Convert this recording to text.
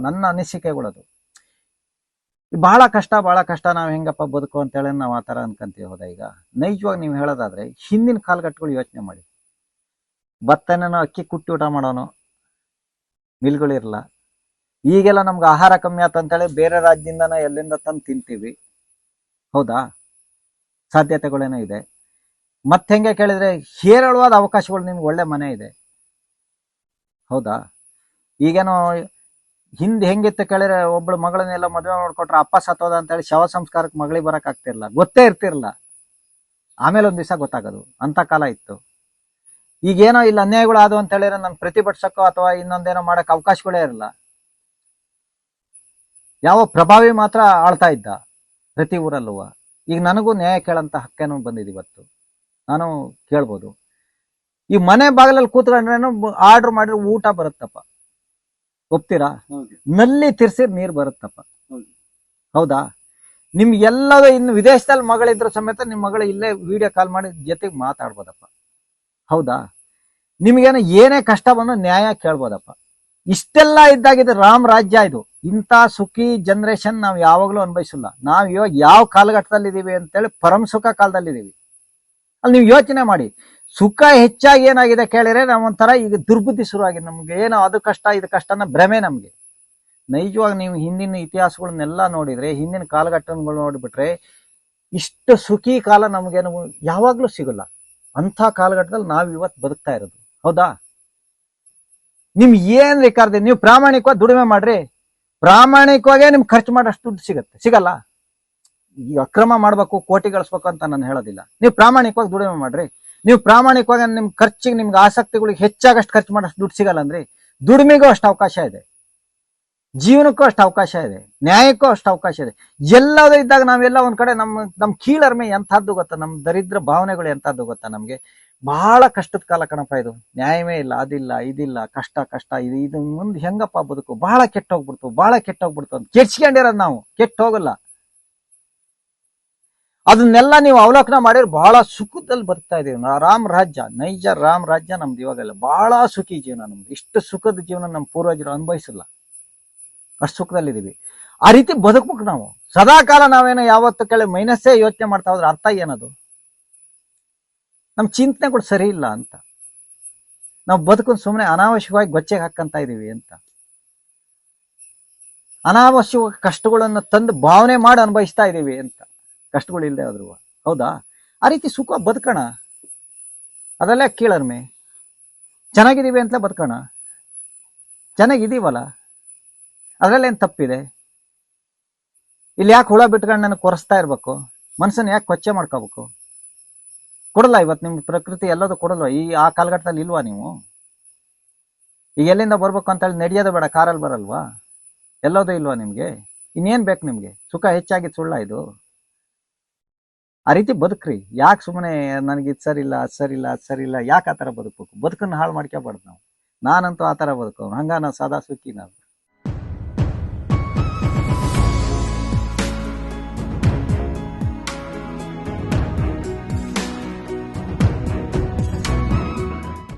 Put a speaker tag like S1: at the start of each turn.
S1: ನನ್ನ ಅನಿಸಿಕೆಗಳದು ಬಹಳ ಕಷ್ಟ ಬಹಳ ಕಷ್ಟ ನಾವು ಹೆಂಗಪ್ಪ ಬದುಕು ಅಂತೇಳಿ ನಾವು ಆ ಥರ ಹೋದ ಹೌದಾ ಈಗ? ನೈಜವಾಗಿ ನೀವು ಹೇಳೋದಾದ್ರೆ ಹಿಂದಿನ ಕಾಲಘಟ್ಟಗಳು ಯೋಚನೆ ಮಾಡಿ. ಭತ್ತನೇನೋ ಅಕ್ಕಿ ಕುಟ್ಟಿ ಊಟ ಮಾಡೋನು ಮಿಲ್ಗಳಿರಲ್ಲ ಈಗೆಲ್ಲ ನಮ್ಗೆ ಆಹಾರ ಕಮ್ಮಿ ಆತ ಅಂತೇಳಿ ಬೇರೆ ರಾಜ್ಯದಿಂದನೋ ಎಲ್ಲಿಂದ ತಂದು ತಿಂತೀವಿ. ಹೌದಾ? ಸಾಧ್ಯತೆಗಳೇನೋ ಇದೆ. ಮತ್ತೆ ಹೆಂಗೆ ಕೇಳಿದ್ರೆ ಹೇರಳವಾದ ಅವಕಾಶಗಳು ನಿಮ್ಗೆ ಒಳ್ಳೆ ಮನೆ ಇದೆ. ಹೌದಾ? ಈಗೇನೋ ಹಿಂದೆ ಹೆಂಗಿತ್ತು ಕೇಳಿದ್ರೆ ಒಬ್ಳು ಮಗಳನ್ನೆಲ್ಲ ಮದುವೆ ಮಾಡ್ಕೊಟ್ರೆ ಅಪ್ಪ ಸತ್ತೋದ ಅಂತೇಳಿ ಶವ ಸಂಸ್ಕಾರಕ್ಕೆ ಮಗಳಿಗೆ ಬರಕ್ ಆಗ್ತಿರ್ಲಿಲ್ಲ. ಗೊತ್ತೇ ಇರ್ತಿರ್ಲಿಲ್ಲ. ಆಮೇಲೆ ಒಂದ್ ದಿವಸ ಗೊತ್ತಾಗೋದು. ಅಂತ ಕಾಲ ಇತ್ತು. ಈಗೇನೋ ಇಲ್ಲಿ ಅನ್ಯಾಯಗಳು ಆದವು ಅಂತ ಹೇಳಿದ್ರೆ ನಾನು ಪ್ರತಿಭಟಿಸಕ್ಕೋ ಅಥವಾ ಇನ್ನೊಂದೇನೋ ಮಾಡಕ್ ಅವಕಾಶಗಳೇ ಇರಲ್ಲ. ಯಾವ ಪ್ರಭಾವಿ ಮಾತ್ರ ಆಳ್ತಾ ಇದ್ದ ಪ್ರತಿ ಊರಲ್ಲೂ ಈಗ ನನಗೂ ನ್ಯಾಯ ಕೇಳಂತ ಹಕ್ಕೇನೋ ಬಂದಿದೆ ಇವತ್ತು. ನಾನು ಕೇಳ್ಬೋದು. ಈ ಮನೆ ಬಾಗಿಲಲ್ಲಿ ಕೂತ್ಕೊಂಡ್ರೇನು ಆರ್ಡರ್ ಮಾಡಿದ್ರೆ ಊಟ ಬರುತ್ತಪ್ಪ. ಒಪ್ತೀರಾ? ನಲ್ಲಿ ತಿರ್ಸಿದ್ ನೀರ್ ಬರುತ್ತಪ್ಪ.
S2: ಹೌದು.
S1: ನಿಮ್ಗೆಲ್ಲದ ಇನ್ನು ವಿದೇಶದಲ್ಲಿ ಮಗಳಿದ್ರ ಸಮೇತ ನಿಮ್ ಮಗಳು ಇಲ್ಲೇ ವಿಡಿಯೋ ಕಾಲ್ ಮಾಡಿ ಜೊತೆಗೆ ಮಾತಾಡ್ಬೋದಪ್ಪ. ಹೌದಾ? ನಿಮ್ಗೇನ ಏನೇ ಕಷ್ಟ ಬಂದು ನ್ಯಾಯ ಕೇಳ್ಬೋದಪ್ಪ. ಇಷ್ಟೆಲ್ಲ ಇದ್ದಾಗಿದೆ ರಾಮ್ ರಾಜ್ಯ ಇದು. ಇಂಥ ಸುಖಿ ಜನರೇಷನ್ ನಾವು ಯಾವಾಗಲೂ ಅನ್ಭವಿಸಲ್ಲ. ನಾವು ಇವಾಗ ಯಾವ ಕಾಲಘಟ್ಟದಲ್ಲಿ ಇದೀವಿ ಅಂತೇಳಿ ಪರಮ ಸುಖ ಕಾಲದಲ್ಲಿ ಇದೀವಿ ಅಲ್ಲಿ ನೀವು ಯೋಚನೆ ಮಾಡಿ. ಸುಖ ಹೆಚ್ಚಾಗಿ ಏನಾಗಿದೆ ಕೇಳಿದ್ರೆ ನಾವು ಒಂಥರ ಈಗ ದುರ್ಬುದ್ಧಿ ಶುರುವಾಗಿದೆ. ನಮ್ಗೆ ಏನೋ ಅದು ಕಷ್ಟ, ಇದು ಕಷ್ಟ ಅನ್ನೋ ಭ್ರಮೆ ನಮ್ಗೆ. ನೈಜವಾಗಿ ನೀವು ಹಿಂದಿನ ಇತಿಹಾಸಗಳನ್ನೆಲ್ಲ ನೋಡಿದ್ರೆ, ಹಿಂದಿನ ಕಾಲಘಟ್ಟಗಳು ನೋಡಿಬಿಟ್ರೆ ಇಷ್ಟು ಸುಖಿ ಕಾಲ ನಮಗೇನು ಯಾವಾಗ್ಲೂ ಸಿಗಲ್ಲ. ಅಂಥ ಕಾಲಘಟ್ಟದಲ್ಲಿ ನಾವು ಇವತ್ತು ಬದುಕ್ತಾ ಇರೋದು. ಹೌದಾ? ನಿಮ್ಗೆ ಏನ್ ಬೇಕಾದ್ರೆ ನೀವು ಪ್ರಾಮಾಣಿಕವಾಗಿ ದುಡಿಮೆ ಮಾಡ್ರಿ. ಪ್ರಾಮಾಣಿಕವಾಗೇ ನಿಮ್ಗೆ ಖರ್ಚು ಮಾಡೋಷ್ಟು ದುಡ್ಡು ಸಿಗತ್ತೆ. ಸಿಗಲ್ಲ. ಈ ಅಕ್ರಮ ಮಾಡಬೇಕು, ಕೋಟಿ ಗಳಿಸ್ಬೇಕು ಅಂತ ನಾನು ಹೇಳೋದಿಲ್ಲ. ನೀವು ಪ್ರಾಮಾಣಿಕವಾಗಿ ದುಡಿಮೆ ಮಾಡ್ರಿ. ನೀವು ಪ್ರಾಮಾಣಿಕವಾಗಿ ನಿಮ್ ಖರ್ಚಿಗೆ, ನಿಮ್ಗೆ ಆಸಕ್ತಿಗಳಿಗೆ ಹೆಚ್ಚಾಗಷ್ಟು ಖರ್ಚು ಮಾಡೋಷ್ಟು ದುಡ್ಡು ಸಿಗಲ್ಲ ಅಂದ್ರೆ ದುಡಿಮೆಗೂ ಅಷ್ಟು ಅವಕಾಶ ಇದೆ. ಜೀವನಕ್ಕೂ ಅಷ್ಟು ಅವಕಾಶ ಇದೆ. ನ್ಯಾಯಕ್ಕೂ ಅಷ್ಟು ಅವಕಾಶ ಇದೆ. ಎಲ್ಲದೂ ಇದ್ದಾಗ ನಾವೆಲ್ಲ ಒಂದ್ ಕಡೆ ನಮ್ಮ ನಮ್ ಕೀಳರ್ಮೆ ಎಂಥದ್ದು ಗೊತ್ತಾ? ನಮ್ ದರಿದ್ರ ಭಾವನೆಗಳು ಎಂಥದ್ದು ಗೊತ್ತಾ ನಮ್ಗೆ? ಬಹಳ ಕಷ್ಟದ ಕಾಲ ಕಣಪ್ಪ ಇದು. ನ್ಯಾಯವೇ ಇಲ್ಲ, ಅದಿಲ್ಲ, ಇದಿಲ್ಲ, ಕಷ್ಟ ಕಷ್ಟ, ಇದು ಇದು, ಮುಂದೆ ಹೆಂಗಪ್ಪ ಬದುಕು? ಬಹಳ ಕೆಟ್ಟ ಹೋಗ್ಬಿಡ್ತು ಬಹಳ ಕೆಟ್ಟ ಹೋಗ್ಬಿಡ್ತು ಅಂತ ಕೆಡ್ಸ್ಕೊಂಡಿರೋದು ನಾವು. ಕೆಟ್ಟ ಹೋಗಲ್ಲ ಅದನ್ನೆಲ್ಲ ನೀವು ಅವಲೋಕನ ಮಾಡಿದ್ರೆ ಬಹಳ ಸುಖದಲ್ಲಿ ಬರ್ತಾ ಇದೀವಿ ರಾಮ್ ರಾಜ್ಯ, ನೈಜ ರಾಮ್ ರಾಜ್ಯ ನಮ್ದು ಇವಾಗೆಲ್ಲ ಬಹಳ ಸುಖಿ ಜೀವನ ನಮ್ದು. ಇಷ್ಟು ಸುಖದ ಜೀವನ ನಮ್ಮ ಪೂರ್ವಜರು ಅನುಭವಿಸಿಲ್ಲ. ಅಷ್ಟು ಸುಖದಲ್ಲಿದ್ದೀವಿ. ಆ ರೀತಿ ಬದುಕ್ಬೇಕು ನಾವು. ಸದಾ ಕಾಲ ನಾವೇನೋ ಯಾವತ್ತು ಕೇಳಿ ಮೈನಸ್ಸೇ ಯೋಚನೆ ಮಾಡ್ತಾ ಹೋದ್ರೆ ಅರ್ಥ ಏನದು? ನಮ್ ಕೂಡ ಸರಿ ಇಲ್ಲ ಅಂತ. ನಾವು ಬದುಕೊಂಡು ಸುಮ್ಮನೆ ಅನಾವಶ್ಯಕವಾಗಿ ಗೊಚ್ಚೆಗೆ ಹಾಕಂತ ಇದೀವಿ ಅಂತ. ಅನಾವಶ್ಯಕ ಕಷ್ಟಗಳನ್ನು ತಂದು ಭಾವನೆ ಮಾಡಿ ಅನುಭವಿಸ್ತಾ ಇದ್ದೀವಿ ಅಂತ. ಕಷ್ಟಗಳು ಇಲ್ಲದೆ ಆದ್ರು. ಹೌದಾ? ಆ ರೀತಿ ಸುಖ ಬದುಕೋಣ. ಅದೆಲ್ಲ ಕೀಳರ್ಮೆ ಚೆನ್ನಾಗಿದ್ದೀವಿ ಅಂತಲೇ ಬದುಕೋಣ. ಚೆನ್ನಾಗಿದ್ದೀವಲ್ಲ? ಅದ್ರಲ್ಲೇನು ತಪ್ಪಿದೆ? ಇಲ್ಲಿ ಯಾಕೆ ಹುಳ ಬಿಟ್ಕೊಂಡು ನನಗೆ ಕೊರೆಸ್ತಾ ಇರಬೇಕು? ಮನಸ್ಸನ್ನು ಯಾಕೆ ಕೊಚ್ಚೆ ಮಾಡ್ಕೋಬೇಕು? ಕೊಡಲ್ಲ ಇವತ್ತು ನಿಮ್ಮ ಪ್ರಕೃತಿ ಎಲ್ಲದೂ ಕೊಡಲ್ವಾ? ಈ, ಆ ಕಾಲಘಟ್ಟದಲ್ಲಿ ಇಲ್ವಾ ನೀವು? ಈಗ ಎಲ್ಲಿಂದ ಬರ್ಬೇಕು ಅಂತ ಹೇಳಿ ನಡೆಯೋದು ಬೇಡ, ಕಾರಲ್ಲಿ ಬರಲ್ವಾ? ಎಲ್ಲದೂ ಇಲ್ವಾ ನಿಮಗೆ? ಇನ್ನೇನು ಬೇಕು ನಿಮಗೆ? ಸುಖ ಹೆಚ್ಚಾಗಿ ಸುಳ್ಳ ಇದು. ಆ ರೀತಿ ಬದುಕ್ರಿ. ಯಾಕೆ ಸುಮ್ಮನೆ ನನಗೆ ಇದು ಇಲ್ಲ, ಅದು ಇಲ್ಲ ಅದು ಇಲ್ಲ, ಯಾಕೆ ಆ ಥರ ಬದುಕಬೇಕು? ಬದುಕನ್ನು ಹಾಳು ಮಾಡ್ಕೋಬಾರ್ದು ನಾವು. ನಾನಂತೂ ಆ ಥರ ಬದುಕೋ ಹಂಗ ನಾನು ಸದಾ ಸುಖಿ ನಾನು.